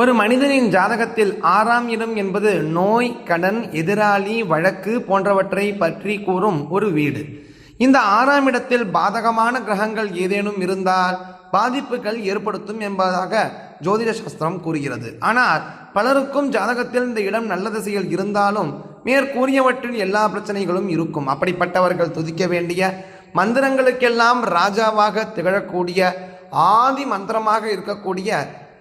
ஒரு மனிதனின் ஜாதகத்தில் ஆறாம் இடம் என்பது நோய் கடன் எதிராளி வழக்கு போன்றவற்றை பற்றி கூறும் ஒரு வீடு. இந்த ஆறாம் இடத்தில் பாதகமான கிரகங்கள் ஏதேனும் இருந்தால் பாதிப்புகள் ஏற்படுத்தும் என்பதாக ஜோதிட சாஸ்திரம் கூறுகிறது. ஆனால் பலருக்கும் ஜாதகத்தில் இந்த இடம் நல்ல திசையில் இருந்தாலும் மேற்கூறியவற்றில் எல்லா பிரச்சனைகளும் இருக்கும். அப்படிப்பட்டவர்கள் துதிக்க வேண்டிய மந்திரங்களுக்கெல்லாம் ராஜாவாக திகழக்கூடிய ஆதி மந்திரமாக இருக்கக்கூடிய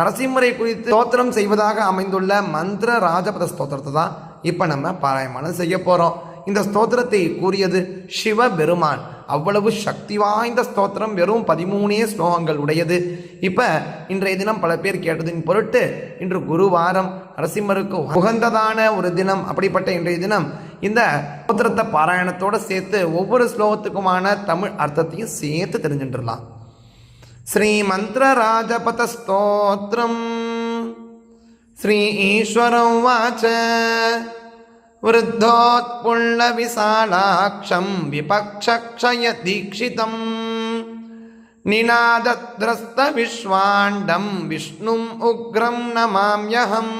நரசிம்மரை குறித்து ஸ்தோத்திரம் செய்வதாக அமைந்துள்ள மந்திர ராஜபத ஸ்தோத்திரத்தை தான் இப்போ நம்ம பாராயணம் செய்ய போகிறோம் இந்த ஸ்தோத்திரத்தை கூறியது சிவபெருமான். அவ்வளவு சக்தி வாய்ந்த ஸ்தோத்திரம் வெறும் பதிமூணே ஸ்லோகங்கள் உடையது. இப்போ இன்றைய தினம் பல பேர் கேட்டதின் பொருட்டு இன்று குருவாரம் நரசிம்மருக்கு உகந்ததான ஒரு தினம். அப்படிப்பட்ட இன்றைய தினம் இந்த ஸ்தோத்திரத்தை பாராயணத்தோடு சேர்த்து ஒவ்வொரு ஸ்லோகத்துக்குமான தமிழ் அர்த்தத்தையும் சேர்த்து தெரிஞ்சுட்டுலாம் श्रीमन्त्रराजपतस्तोत्रम् श्री ईश्वरं वाच वृद्धोत्पुण्डविशालाक्षं विपक्षक्षयदीक्षितम् निनादद्रस्तविश्वाण्डं विष्णुम् उग्रं नमाम्यहम्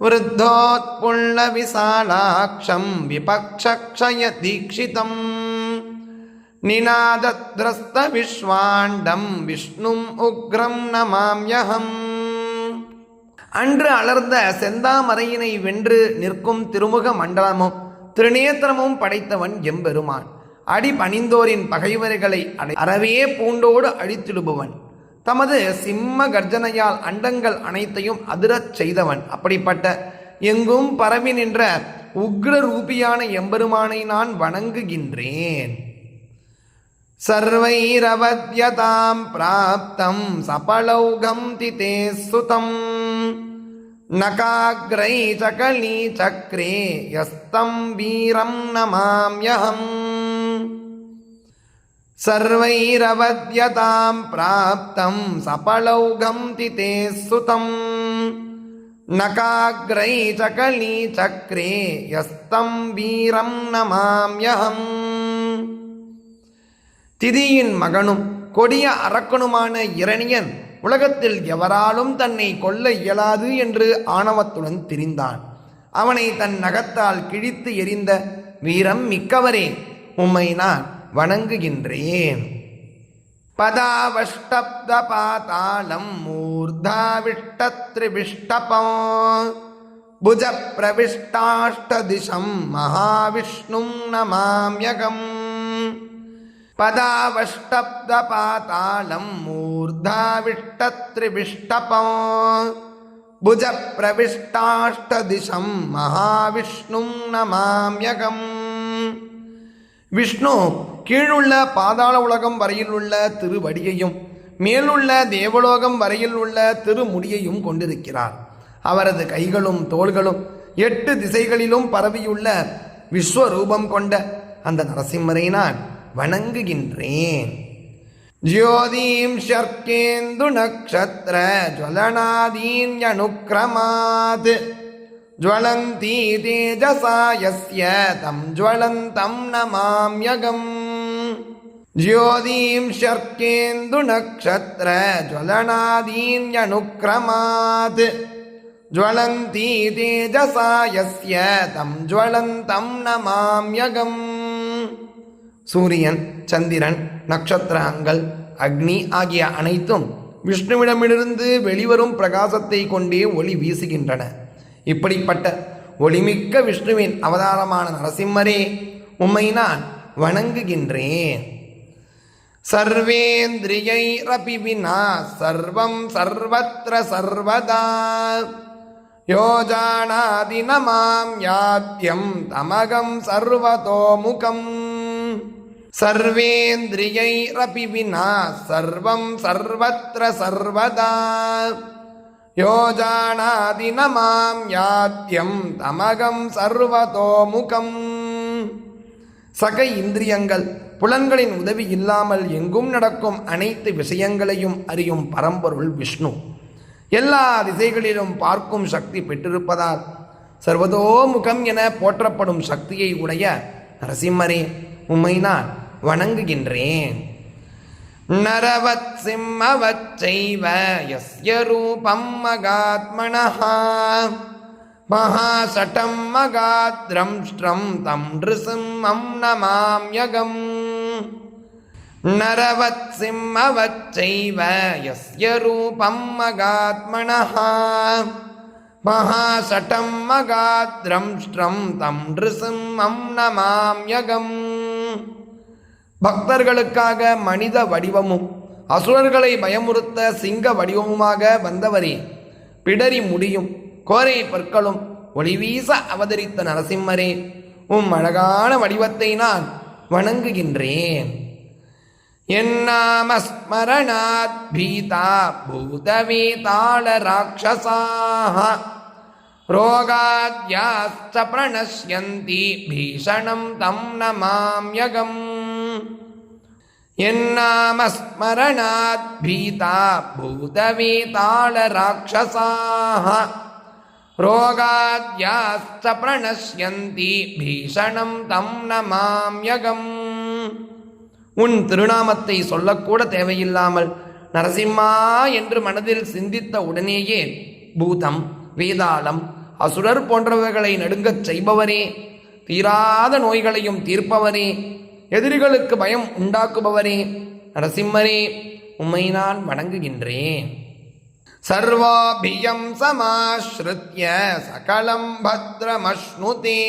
वृद्धोत्पुण्डविशालाक्षं विपक्षक्षयदीक्षितम् நிநாதத்ரஸ்தவிஸ்வாண்டம் விஷ்ணும் உக்ரம் நமாம்யகம் அன்று அலர்ந்த செந்தாமரையினை வென்று நிற்கும் திருமுக மண்டலமும் திருநேத்திரமும் படைத்தவன் எம்பெருமான். அடி பணிந்தோரின் பகைவர்களை அடை அறவே பூண்டோடு அழித்திடுபவன். தமது சிம்ம கர்ஜனையால் அண்டங்கள் அனைத்தையும் அதிரச் செய்தவன். அப்படிப்பட்ட எங்கும் பரவி நின்ற உக்ர ரூபியான எம்பெருமானை நான் வணங்குகின்றேன். सर्वैरवद्यतां प्राप्तं सपलौघं तिते सुतं नकाग्रै चकलीचक्रे यस्तं वीरं नमाम्यहम् सर्वैरवद्यतां प्राप्तं सपलौघं तिते सुतं नकाग्रै चकलीचक्रे यस्तं वीरं नमाम्यहम् திதியின் மகனும் கொடிய அரக்கனுமான இரணியன் உலகத்தில் எவராலும் தன்னை கொல்ல இயலாது என்று ஆணவத்துடன் திரிந்தான். அவனை தன் நகத்தால் கிழித்து எரிந்த வீரம் மிக்கவரே உம்மை நான் வணங்குகின்றேன். பதாவஷ்டப்த பாதாளம் மூர்தாவிஷ்டத்ரிவிஷ்டபம் புஜ பிரவிஷ்டாஷ்டதிசம் மகாவிஷ்ணும் நமாம்யகம். பதாவஷ்டப்த பாதாளம் மூர்தாவிஷ்ட பதாவஷ்டப்தபாதாளம் மூர்தாவிஷ்டத்ரிவிஷ்டபோ புஜப்பிரவிஷ்டாஷ்டதிசம் மகாவிஷ்ணும் நமாமியகம் விஷ்ணு கீழுள்ள பாதாள உலகம் வரையில் உள்ள திருவடியையும் மேலுள்ள தேவலோகம் வரையில் உள்ள திருமுடியையும் கொண்டிருக்கிறார். அவரது கைகளும் தோள்களும் எட்டு திசைகளிலும் பரவியுள்ள விஸ்வரூபம் கொண்ட அந்த நரசிம்மரை நான் வணங்குகின்றேன் ஜோதீம் ஷர்க்கேந்து நக்ஷத்திர ஜுவலனாதீன்யனுக்கிரமாத் ज्वलन्ती तेजसा यस्य तं ज्वलन्तं नमाम्यगम् ज्योतीं शर्केन्दुनक्षत्र ज्वलनादीन्यनुक्रमात् ज्वलन्ती तेजसा यस्य तं ज्वलन्तं नमाम्यगम् சூரியன் சந்திரன் நட்சத்திரங்கள் அக்னி ஆகிய அனைத்தும் விஷ்ணுவிடமிருந்து வெளிவரும் பிரகாசத்தை கொண்டே ஒளி வீசுகின்றன. இப்படிப்பட்ட ஒளிமிக்க விஷ்ணுவின் அவதாரமான நரசிம்மரே உம்மை நான் வணங்குகின்றேன். சர்வேந்திரியைரபி வினா சர்வம் சர்வத்திர சர்வதா. யோஜானாதி நமாம் யாத்தியம் தமகம் சர்வதோமுகம். सर्वेन्द्रियैरपि विना सर्वं सर्वत्र सर्वदा यो जानाति न मां यात्यं தமகம் சர்வதோமுகம் சக இந்திரியங்கள் புலன்களின் உதவி இல்லாமல் எங்கும் நடக்கும் அனைத்து விஷயங்களையும் அறியும் பரம்பொருள் விஷ்ணு எல்லா திசைகளிலும் பார்க்கும் சக்தி பெற்றிருப்பதால் சர்வதோமுகம் என போற்றப்படும் சக்தியை உடைய நரசிம்மரே உம்மை நான் வணங்குகின்றேன். நரவத் சிம்மவச்சைவ யஸ்ய ரூபம் மகாத்மனஹா. மகாசட்டம் மகாத்ரம்ஷ்டம் தம் நிருசிம்மம் நமாம்யகம் நரவத் சிம்மவச்சைவ யஸ்ய ரூபம் மகாத்மனஹா. மகாசட்டம் மகாத்ரம்ஷ்டம் தம் நிருசிம்மம் நமாம்யகம் பக்தர்களுக்காக மனித வடிவமும் அசுரர்களை பயமுறுத்த சிங்க வடிவமுமாக வந்தவரே பிடரி முடியும் கோரை பற்களும் ஒளிவீச அவதரித்த நரசிம்மரே உம் அழகான வடிவத்தை நான் வணங்குகின்றேன். என்னாமஸ்மரணாத் பீதா பூதவீதாள ராட்சசாக ரோகாத்யாஸ்த பிரணஷ்யந்தி பீஷணம் தம் நமாம்யகம் என்னாமஸ்மரணாத் பீதா பூதவீதாள ராட்சசாக ரோகாத்யாஸ்த பிரணசியந்தி பீஷணம் தம் நமாம்யகம். உன் திருநாமத்தை சொல்லக்கூட தேவையில்லாமல் நரசிம்மா என்று மனதில் சிந்தித்த உடனேயே பூதம் வேதாளம் அசுரர் போன்றவர்களை நடுங்கச் செய்பவரே தீராத நோய்களையும் தீர்ப்பவரே எதிரிகளுக்கு பயம் உண்டாக்குபவரே நரசிம்மரே உம்மை நான் வணங்குகின்றேன் சர்வாபியம் சமாஸ்ருத்ய சகலம் பத்ரமஷ்ணுதே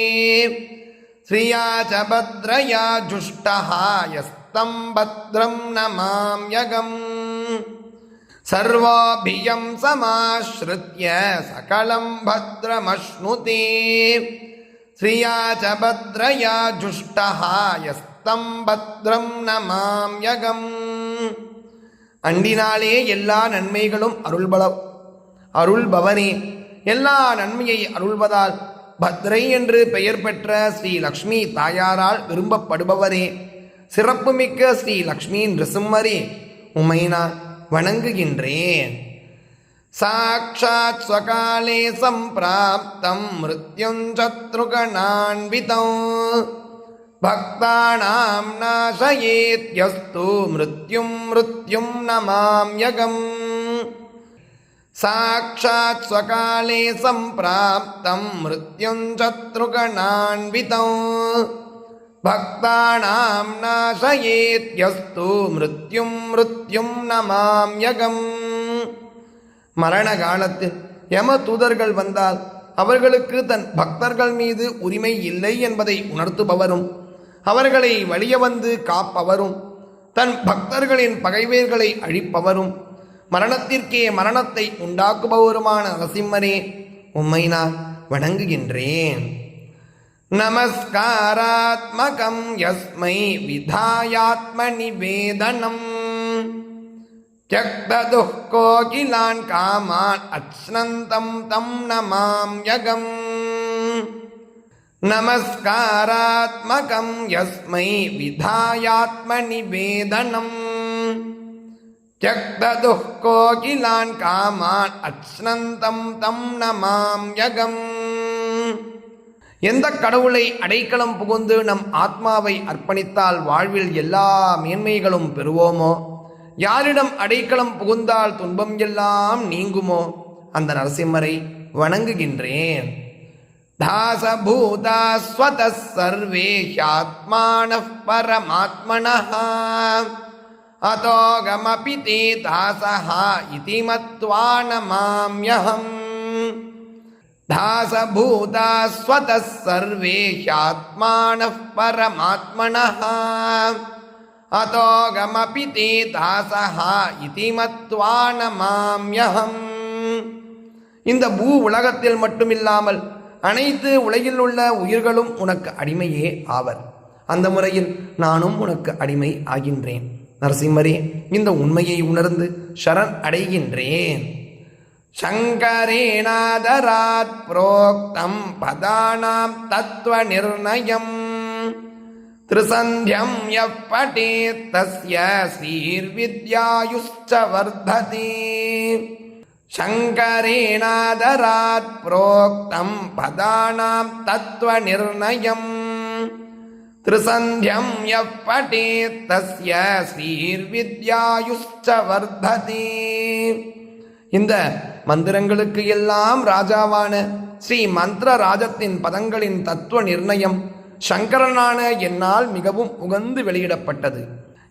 ஸ்ரீயா ச பத்ரயா ஜுஷ்டः யஸ்தம் பத்ரம் நமாம்யகம் सर्वाभियं समाश्रित्य सकलं भद्रमश्नुते श्रिया च भद्रया जुष्टः यस्तं भद्रं नमाम्यगम् அண்டினாலே எல்லா நன்மைகளும் அருள்பல அருள்பவனே எல்லா நன்மையை அருள்வதால் பத்ரை என்று பெயர் பெற்ற ஸ்ரீ லக்ஷ்மி தாயாரால் விரும்பப்படுபவரே சிறப்புமிக்க ஸ்ரீ லக்ஷ்மி நிருசிம்மரே உம்மை நான் வணங்குகின்றேன் சாட்சாத் ஸ்வகாலே சம்பிராப்தம் மிருத்யுஞ்சத்ருகணான்விதம் பக்தானாம் நாசயேத்யஸ்து மிருத்யும் மிருத்யும் நமாம்யகம் சாட்சாத் ஸ்வகாலே சம்பிராப்தம் மிருத்யுஞ்சத்ருகணான்விதம் பக்தானாம் நாசயேத்யஸ்து மிருத்யும் மிருத்யும் நமாம்யகம் மரண காலத்தில் யம தூதர்கள் வந்தால் அவர்களுக்கு தன் பக்தர்கள் மீது உரிமை இல்லை என்பதை உணர்த்துபவரும் அவர்களை வழிய வந்து காப்பவரும் தன் பக்தர்களின் பகைவேர்களை அழிப்பவரும் மரணத்திற்கே மரணத்தை உண்டாக்குபவருமான நரசிம்மரே உம்மை நான் வணங்குகின்றேன். நமஸ்காராத்மகம் யஸ்மை விதாயாத்ம நிவேதனம். ஜக்ததுக்கோகிலான் காமான் அச்னந்தம் தம் நமாம் யகம். நமஸ்காராத்மகம் யஸ்மை விதாயாத்ம நிவேதனம் தியக்தது கோகிலான் காமான் அச்னந்தம் தம் நமாம் யகம். எந்த கடவுளை அடைக்கலம் புகுந்து நம் ஆத்மாவை அர்ப்பணித்தால் வாழ்வில் எல்லா மேன்மைகளும் பெறுவோமோ? யாரிடம் அடைக்கலம் புகுந்தால் துன்பம் எல்லாம் நீங்குமோ? அந்த நரசிம்மரை வணங்குகின்றேன். தாசபூதா சர்வே ஹியாத்மான பரமாத்மன. அதோகமபி தே தாசஹா இதி மத்வா நமாம்யஹம் தாசபூதா ஸ்வதர்வே ஹியாத்மான பரமாத்மன. அதோகமபி தே தாசஹா இதி மத்வா இந்த பூ உலகத்தில் மட்டுமில்லாமல் அனைத்து உலகில் உள்ள உயிர்களும் உனக்கு அடிமையே ஆவர். அந்த முறையில் நானும் உனக்கு அடிமை ஆகின்றேன். நரசிம்மரே இந்த உண்மையை உணர்ந்து சரண் அடைகின்றேன். சங்கரேணாதராத் புரோக்தம் பதானாம் தத்துவ நிர்ணயம். திருசந்தியம் எப்படே தஸ்ய ஸ்ரீர்வித்யாயுஷ்ட வர்ததே சங்கரேணாதராத் புரோக்தம் பதானாம் தத்துவ நிர்ணயம். திருசந்தியம் எப்பட்டே தஸ்ய ஸ்ரீர்வித்யாயுஷ்ட வர்ததே இந்த மந்திரங்களுக்கு எல்லாம் ராஜாவான ஸ்ரீ மந்திர ராஜத்தின் பதங்களின் தத்துவ நிர்ணயம் சங்கரனான என்னால் மிகவும் உகந்து வெளியிடப்பட்டது.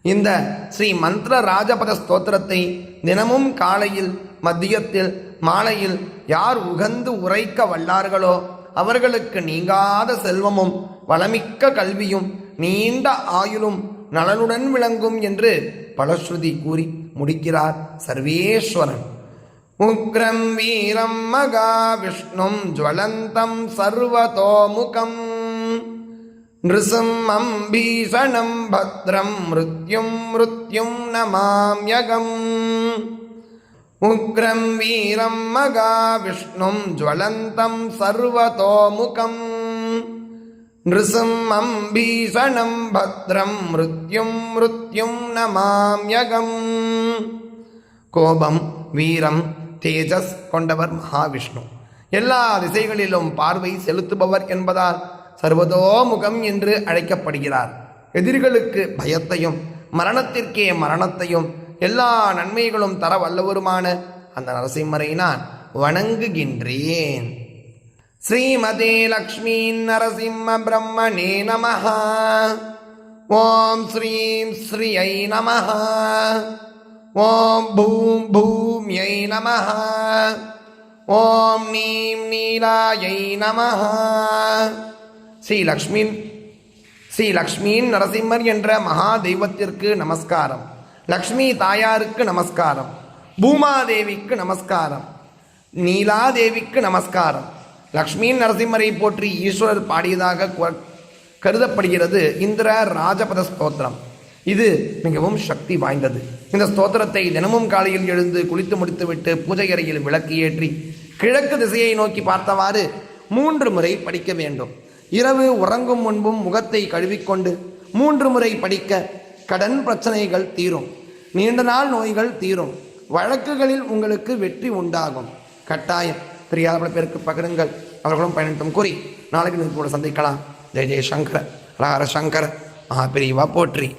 இந்த ஸ்ரீ மந்திர ராஜபத ஸ்தோத்திரத்தை தினமும் காலையில் மத்தியத்தில் மாலையில் யார் உகந்து உரைக்க வல்லார்களோ அவர்களுக்கு நீங்காத செல்வமும் வளமிக்க கல்வியும் நீண்ட ஆயுளும் நலனுடன் விளங்கும் என்று பலஸ்ருதி கூறி முடிக்கிறார் சர்வேஸ்வரன். உக்ரம் வீரம் மகா விஷ்ணும் ஜுவலந்தம் சர்வதோமுகம். நிருசிம்மம் பீஷணம் பத்ரம் மிருத்யும் மிருத்யும் நமாம்யகம். உக்ரம் வீரம் மகாவிஷ்ணும் ஜுவலந்தம் சர்வதோமுகம். நிருசிம்மம் பீஷணம் பத்ரம் மிருத்யும் மிருத்யும் நமாம்யகம் கோபம் வீரம் தேஜஸ் கொண்டவர் மகாவிஷ்ணு. எல்லா திசைகளிலும் பார்வை செலுத்துபவர் என்பதால் சர்வதோமுகம் என்று அழைக்கப்படுகிறார். எதிரிகளுக்கு பயத்தையும் மரணத்திற்கே மரணத்தையும் எல்லா நன்மைகளும் தர வல்லவருமான அந்த நரசிம்மரை நான் வணங்குகின்றேன். ஸ்ரீமதே லக்ஷ்மி நரசிம்ம பிரம்மணே நம ஓம் ஸ்ரீம் ஸ்ரீயை நம ஓம் பூம் பூம்யை நம ஓம் நீம் நீலாயை நம ஸ்ரீ லக்ஷ்மி ஸ்ரீ நரசிம்மர் என்ற மகா தெய்வத்திற்கு நமஸ்காரம். லக்ஷ்மி தாயாருக்கு நமஸ்காரம். பூமாதேவிக்கு நமஸ்காரம். நீலாதேவிக்கு நமஸ்காரம். லக்ஷ்மியின் நரசிம்மரை போற்றி ஈஸ்வரர் பாடியதாக கருதப்படுகிறது இந்திர ராஜபத ஸ்தோத்திரம். இது மிகவும் சக்தி வாய்ந்தது. இந்த ஸ்தோத்திரத்தை தினமும் காலையில் எழுந்து குளித்து முடித்துவிட்டு பூஜை அறையில் விளக்கு ஏற்றி கிழக்கு திசையை நோக்கி பார்த்தவாறு மூன்று முறை படிக்க வேண்டும். இரவு உறங்கும் முன்பும் முகத்தை கழுவிக்கொண்டு மூன்று முறை படிக்க கடன் பிரச்சனைகள் தீரும். நீண்ட நாள் நோய்கள் தீரும். வழக்குகளில் உங்களுக்கு வெற்றி உண்டாகும். கட்டாயம். தெரியாத பல பேருக்கு பகிருங்கள். அவர்களும் பயணிட்டும் கூறி நாளைக்கு நீங்கள் கூட சந்திக்கலாம். ஜெய ஜெய சங்கர. ஹர சங்கர. மகாபிரிவா போற்றி.